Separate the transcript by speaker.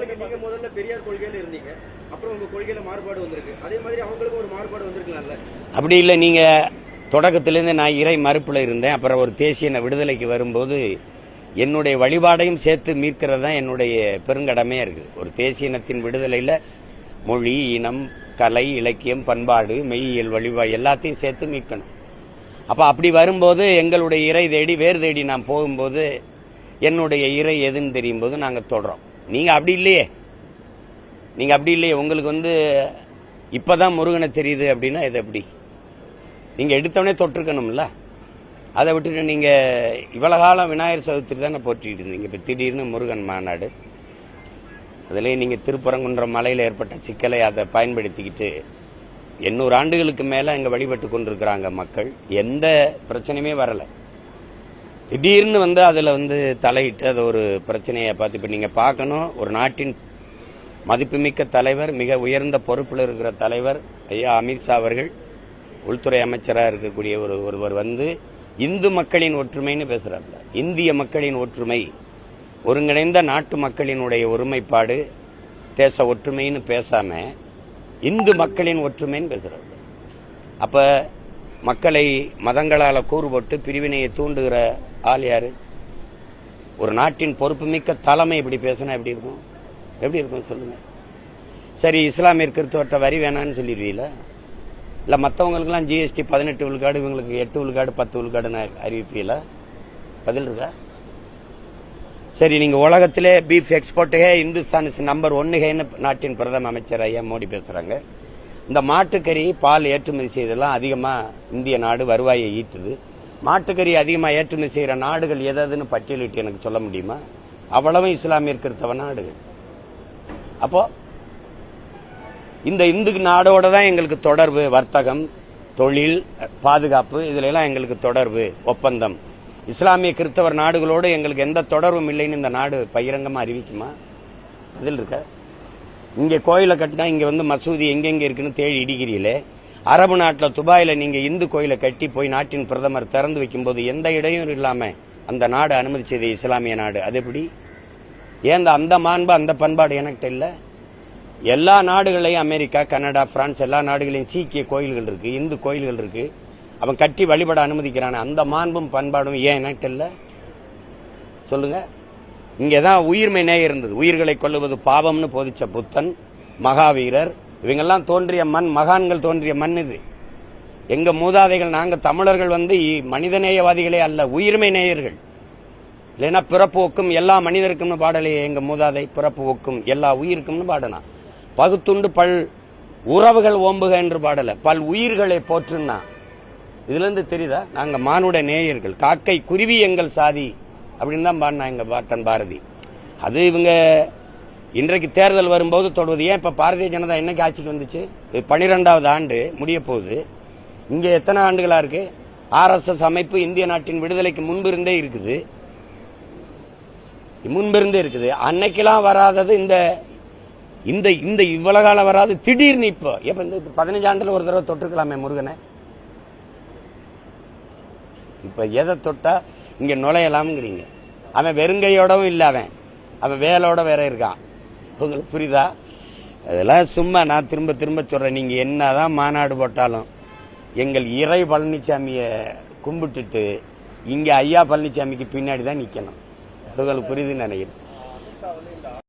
Speaker 1: உங்களுக்கு நீங்க முதல்ல பெரியார் கொள்கையில இருந்தீங்க. அப்புறம் உங்க கொள்கையில மாறுபாடு வந்திருக்கு. அதே மாதிரி அவங்களுக்கு ஒரு மாறுபாடு வந்திருக்கலாம்ல?
Speaker 2: அப்படி இல்லை நீங்கள் தொடக்கத்திலேருந்து நான் இறை மறுப்பில் இருந்தேன். அப்புறம் ஒரு தேசிய விடுதலைக்கு வரும்போது என்னுடைய வழிபாடையும் சேர்த்து மீட்கிறது தான் என்னுடைய பெருங்கடமையாக இருக்குது. ஒரு தேசிய இனத்தின் விடுதலையில் மொழி இனம் கலை இலக்கியம் பண்பாடு மெய்யியல் வழிபாடு எல்லாத்தையும் சேர்த்து மீட்கணும். அப்போ அப்படி வரும்போது எங்களுடைய இறை தேடி வேறு தேடி நான் போகும்போது என்னுடைய இறை எதுன்னு தெரியும் போது நாங்கள் தொடரோம் நீங்கள் அப்படி இல்லையே. நீங்கள் அப்படி இல்லையே. உங்களுக்கு வந்து இப்பதான் முருகனை தெரியுது அப்படின்னா இது எப்படி? நீங்கள் எடுத்தவொடனே தொட்டிருக்கணும்ல. அதை விட்டுட்டு நீங்கள் இவ்வளவு காலம் விநாயகர் சதுர்த்தி தானே போற்றிட்டு இருந்தீங்க. இப்போ திடீர்னு முருகன் மாநாடு. அதுலேயே நீங்கள் திருப்பரங்குன்றம் மலையில் ஏற்பட்ட சிக்கலை அதை பயன்படுத்திக்கிட்டு எண்ணூறு ஆண்டுகளுக்கு மேலே அங்கே வழிபட்டு கொண்டிருக்கிறாங்க மக்கள். எந்த பிரச்சனையுமே வரலை. திடீர்னு வந்து அதில் வந்து தலையிட்டு அதை ஒரு பிரச்சனையை பார்த்து இப்போ நீங்கள் பார்க்கணும். ஒரு நாட்டின் மதிப்புமிக்க தலைவர் மிக உயர்ந்த பொறுப்பில் இருக்கிற தலைவர் ஐயா அமித்ஷா அவர்கள் உள்துறை அமைச்சராக இருக்கக்கூடிய ஒரு ஒருவர் வந்து இந்து மக்களின் ஒற்றுமைன்னு பேசுகிறாங்க இந்திய மக்களின் ஒற்றுமை ஒருங்கிணைந்த நாட்டு மக்களினுடைய ஒருமைப்பாடு தேச ஒற்றுமைன்னு பேசாம இந்து மக்களின் ஒற்றுமைன்னு பேசுகிறாங்க அப்போ மக்களை மதங்களால் கூறுபட்டு பிரிவினையை தூண்டுகிற ஆள் யாரு? ஒரு நாட்டின் பொறுப்புமிக்க தலைமை இப்படி பேசினா எப்படி இருக்கும்? எப்படி இருக்கும் சொல்லுங்க. சரி இஸ்லாமியர் கிறிஸ்தவர்கிட்ட வரி வேணாம்னு சொல்லிடுவீங்களா? இல்லை மற்றவங்களுக்குலாம் ஜிஎஸ்டி பதினெட்டு விழுக்காடு இவங்களுக்கு எட்டு விழுக்காடு பத்து விழுக்காடுன்னு அறிவிப்பீங்களா? பதில் இருக்கா? சரி நீங்க உலகத்திலே பீஃப் எக்ஸ்போர்ட்டுகே இந்துஸ்தான் இஸ் நம்பர் ஒன்னுகேன்னு நாட்டின் பிரதம அமைச்சர் ஐயா மோடி பேசுறாங்க. இந்த மாட்டுக்கறி பால் ஏற்றுமதி செய்தெல்லாம் அதிகமாக இந்திய நாடு வருவாயை ஈட்டுது. மாட்டுக்கறி அதிகமாக ஏற்றுமதி செய்கிற நாடுகள் எதுன்னு பட்டியலிட்டு எனக்கு சொல்ல முடியுமா? அவ்வளவும் இஸ்லாமிய கிறிஸ்தவ நாடுகள். அப்போ இந்த இந்து நாடோட தான் எங்களுக்கு தொடர்பு வர்த்தகம் தொழில் பாதுகாப்பு இதுல எல்லாம் எங்களுக்கு தொடர்பு ஒப்பந்தம். இஸ்லாமிய கிறிஸ்தவர் நாடுகளோடு எங்களுக்கு எந்த தொடர்பும் இல்லைன்னு இந்த நாடு பகிரங்கமா அறிவிக்குமா? அதில் இருக்க. இங்க கோயிலை கட்டினா இங்க வந்து மசூதி எங்கெங்க இருக்குன்னு தேடி இடிக்கிறீங்களே? அரபு நாட்டில் துபாயில் நீங்கள் இந்து கோயிலை கட்டி போய் நாட்டின் பிரதமர் திறந்து வைக்கும்போது எந்த இடையும் இல்லாமல் அந்த நாடு அனுமதிச்சது இஸ்லாமிய நாடு. அது எப்படி? ஏன் இந்த அந்த மாண்பு அந்த பண்பாடு எனக்கிட்ட இல்லை? எல்லா நாடுகளையும் அமெரிக்கா கனடா பிரான்ஸ் எல்லா நாடுகளையும் சீக்கிய கோயில்கள் இருக்கு இந்து கோயில்கள் இருக்கு. அவன் கட்டி வழிபட அனுமதிக்கிறான அந்த மாண்பும் பண்பாடும் ஏன் எனக்கிட்ட இல்லை? சொல்லுங்க. இங்கதான் உயிர்மை நேயம் இருந்தது. உயிர்களை கொள்ளுவது பாவம்னு போதிச்ச புத்தன் மகாவீரர் இவங்கெல்லாம் தோன்றிய மண் மகான்கள் தோன்றிய மண் இது. எங்க மூதாதைகள் நாங்க தமிழர்கள் வந்து மனிதநேயவாதிகளே அல்ல உயிர்மை நேயர்கள். இல்லைன்னா பிறப்புக்கும் எல்லா மனிதருக்கும்னு பாடலையே எங்க மூதாதை பிறப்புக்கும் எல்லா உயிருக்கும்னு பாடனா. பகுத்துண்டு பல் உறவுகள் ஓம்புக என்று பாடல. பல் உயிர்களை போற்றுன்னா. இதுல இருந்து தெரியுதா? நாங்க மானுட நேயர்கள். காக்கை குருவி எங்கள் சாதி. அப்படின்னு தான் பாடினா எங்க பாட்டன் பாரதி. அது இவங்க இன்றைக்கு தேர்தல் வரும்போது தொடுவது ஏன்? இப்ப பாரதிய ஜனதா என்னைக்கு ஆட்சிக்கு வந்துச்சு? பனிரெண்டாவது ஆண்டு முடிய போகுது. இங்க எத்தனை ஆண்டுகளா இருக்கு? ஆர்எஸ்எஸ் அமைப்பு இந்திய நாட்டின் விடுதலைக்கு முன்பிருந்தே இருக்குது. முன்பிருந்தே இருக்குது. அன்னைக்கெல்லாம் வராதது இந்த இந்த இந்த இவ்வளவு காலம் வராது. திடீர்னு இப்போ எப்ப இந்த பதினஞ்சு ஆண்டுல ஒரு தடவை தொட்டுருக்கலாமே முருகனை. இப்ப எதை தொட்டா இங்க நுழையலாம்ங்கிறீங்க. அவன் வெறுங்கையோடவும் இல்ல அவன். அவன் வேலோட வேற இருக்கான். உங்களுக்கு புரியுதா? அதெல்லாம் சும்மா நான் திரும்ப திரும்ப சொல்றேன். நீங்க என்னதான் மாநாடு போட்டாலும் எங்கள் இறை பழனிசாமியை கும்பிட்டுட்டு இங்க ஐயா பழனிசாமிக்கு பின்னாடி தான் நிக்கணும். அது உங்களுக்கு புரியுதுன்னு நினைக்கிறேன்.